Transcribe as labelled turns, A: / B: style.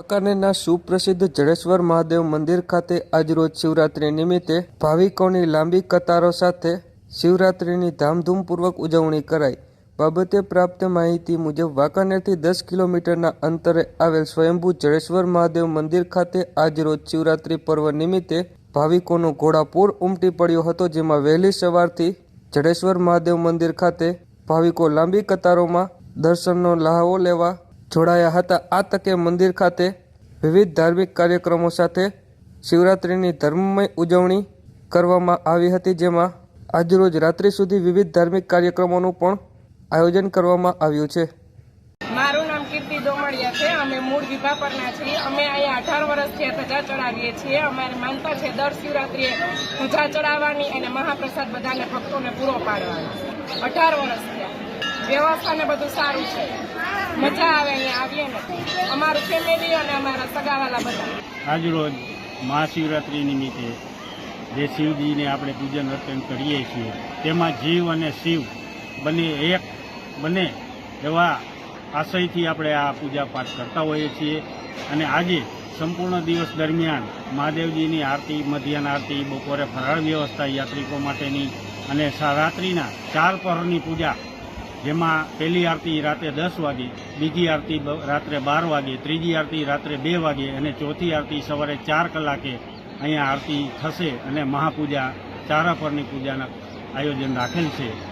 A: વાંકાનેરના સુપ્રસિદ્ધ જડેશ્વર મહાદેવ મંદિર ખાતે આજરોજ શિવરાત્રી નિમિત્તે ભાવિકોની લાંબી કતારો સાથે શિવરાત્રીની ધામધૂમપૂર્વક ઉજવણી કરાઈ. બાબતે પ્રાપ્ત માહિતી મુજબ વાંકાનેરથી દસ કિલોમીટરના અંતરે આવેલ સ્વયંભૂ જડેશ્વર મહાદેવ મંદિર ખાતે આજરોજ શિવરાત્રી પર્વ નિમિત્તે ભાવિકોનો ઘોડાપૂર ઉમટી પડ્યો હતો, જેમાં વહેલી સવારથી જડેશ્વર મહાદેવ મંદિર ખાતે ભાવિકો લાંબી કતારોમાં દર્શનનો લહાવો લેવા જોડાયા હતા. આ તકે મંદિર ખાતે વિવિધ ધાર્મિક કાર્યક્રમો સાથે શિવરાત્રિની ધર્મમય ઉજવણી કરવામાં આવી હતી, જેમાં આજરોજ રાત્રિ સુધી વિવિધ ધાર્મિક કાર્યક્રમોનું પણ આયોજન કરવામાં આવ્યું છે.
B: મારું નામ કીર્તિ દોમડિયા છે. અમે મૂળ વિભાપરના છીએ. અમે અહીંયા અઢાર વર્ષથી ધજા ચડાવીએ છીએ. અમારે માનતા છે, દર શિવરાત્રિએ ધજા ચડાવવાની અને મહાપ્રસાદ બધાને ભક્તોને પૂરો પાડવાનો. અઢાર વર્ષ. વ્યવસ્થા ને બધું સારું છે. મજા આવે અહીંયા આવીએ ને. અમારું ફેમિલી અને અમારા સગાવાલા બધા.
C: આજરોજ મહાશિવરાત્રિ નિમિત્તે જે શિવજીને આપણે પૂજન અર્ચન કરીએ છીએ, તેમાં જીવ અને શિવ બંને એક, બને એવા આશયથી આપણે આ પૂજા પાઠ કરતા હોઈએ છીએ. અને આજે સંપૂર્ણ દિવસ દરમિયાન મહાદેવજીની આરતી, મધ્યાહન આરતી, બપોરે ફરાળ વ્યવસ્થા યાત્રિકો માટેની અને રાત્રિના ચાર પહોરની પૂજા જેમાં પહેલી આરતી રાત્રે દસ વાગે, બીજી આરતી રાત્રે બાર વાગે, ત્રીજી આરતી રાત્રે બે વાગે અને ચોથી આરતી સવારે ચાર કલાકે અહીંયા આરતી થશે અને મહાપૂજા, ચારા પરની પૂજાના આયોજન રાખેલ છે.